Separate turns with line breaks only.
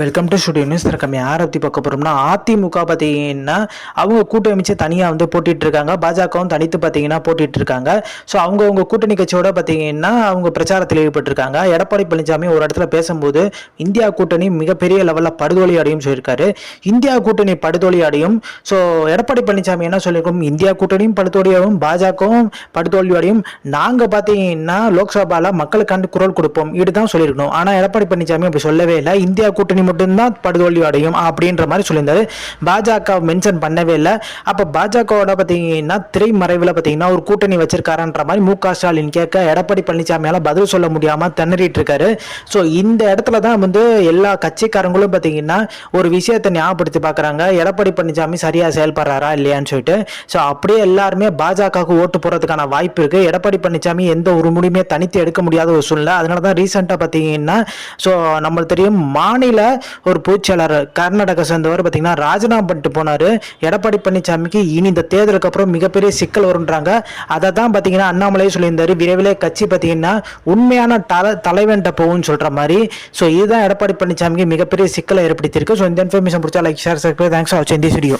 Welcome to studio news நம்ம யாரை பற்றி பார்க்க போகிறோம்னா அதிமுக பார்த்தீங்கன்னா அவங்க கூட்டமைச்சு தனியாக வந்து போட்டிட்டு இருக்காங்க. பாஜகவும் தனித்து பார்த்தீங்கன்னா போட்டிட்டு இருக்காங்க. ஸோ அவங்க அவங்க கூட்டணி கட்சியோட பார்த்தீங்கன்னா அவங்க பிரச்சாரத்தில் ஈடுபட்டிருக்காங்க. எடப்பாடி பழனிசாமி ஒரு இடத்துல பேசும்போது இந்தியா கூட்டணி மிகப்பெரிய லெவலில் படுதோலி அடையும் சொல்லியிருக்காரு. இந்தியா கூட்டணி படுதோலி அடையும் ஸோ எடப்பாடி பழனிசாமி என்ன சொல்லியிருக்கோம்? இந்தியா கூட்டணியும் படுதோலி அடையும் பாஜகவும் படுதோல்வி அடையும் நாங்கள் பார்த்தீங்கன்னா லோக்சபாவில் மக்களுக்காண்டு குரல் கொடுப்போம். இதுதான் சொல்லியிருக்கணும். ஆனால் எடப்பாடி பழனிசாமி அப்படி சொல்லவே இல்லை. இந்தியா கூட்டணி மட்டும்தான் படுதோல்வி அடையும் அப்படின்ற மாதிரி சொல்லியிருந்தாரு. பாஜக மென்ஷன் பண்ணவே இல்லை. அப்போ பாஜகவோட பார்த்தீங்கன்னா திரைமறைவில் பார்த்தீங்கன்னா ஒரு கூட்டணி வச்சிருக்காரன்ற மாதிரி மு க ஸ்டாலின் கேட்க எடப்பாடி பழனிசாமியால் பதில் சொல்ல முடியாமல் திணறிட்டு இருக்காரு ஸோ இந்த இடத்துல தான் வந்து எல்லா கட்சிக்காரங்களும் பார்த்தீங்கன்னா ஒரு விஷயத்தை ஞாபகப்படுத்தி பார்க்குறாங்க. எடப்பாடி பழனிசாமி சரியாக செயல்படுறாரா இல்லையான்னு சொல்லிட்டு. ஸோ அப்படியே எல்லாருமே பாஜகவுக்கு ஓட்டு போகிறதுக்கான வாய்ப்பு இருக்குது எடப்பாடி பழனிசாமி எந்த ஒரு முடிவுமே தனித்து எடுக்க முடியாத ஒரு சூழ்நிலை. அதனால தான் ரீசெண்டாக பார்த்தீங்கன்னா ஸோ நம்மளுக்கு தெரியும் மாநில ஒரு பொதுச்செயலாளர் கர்நாடகா சேர்ந்தவர் பார்த்தீங்கன்னா ராஜினாமா பண்ணிட்டு போனார். எடப்பாடி பழனிசாமிக்கு இனி இந்த தேர்தலுக்கு அப்புறம் மிகப்பெரிய சிக்கல் வரும்ன்றாங்க. அதை தான் பார்த்தீங்கன்னா அண்ணாமலையே சொல்லியிருந்தார். விரைவிலே கட்சி பார்த்தீங்கன்னா உண்மையான தல தலைவன்ட்ட போகும்னு சொல்கிற மாதிரி. ஸோ இதுதான் எடப்பாடி பழனிசாமிக்கு மிகப்பெரிய சிக்கலை ஏற்படுத்தியிருக்கு. ஸோ இந்த இன்ஃபர்மேஷன் பிடிச்சா like share subscribe thanks for வாட்சிங் திஸ் வீடியோ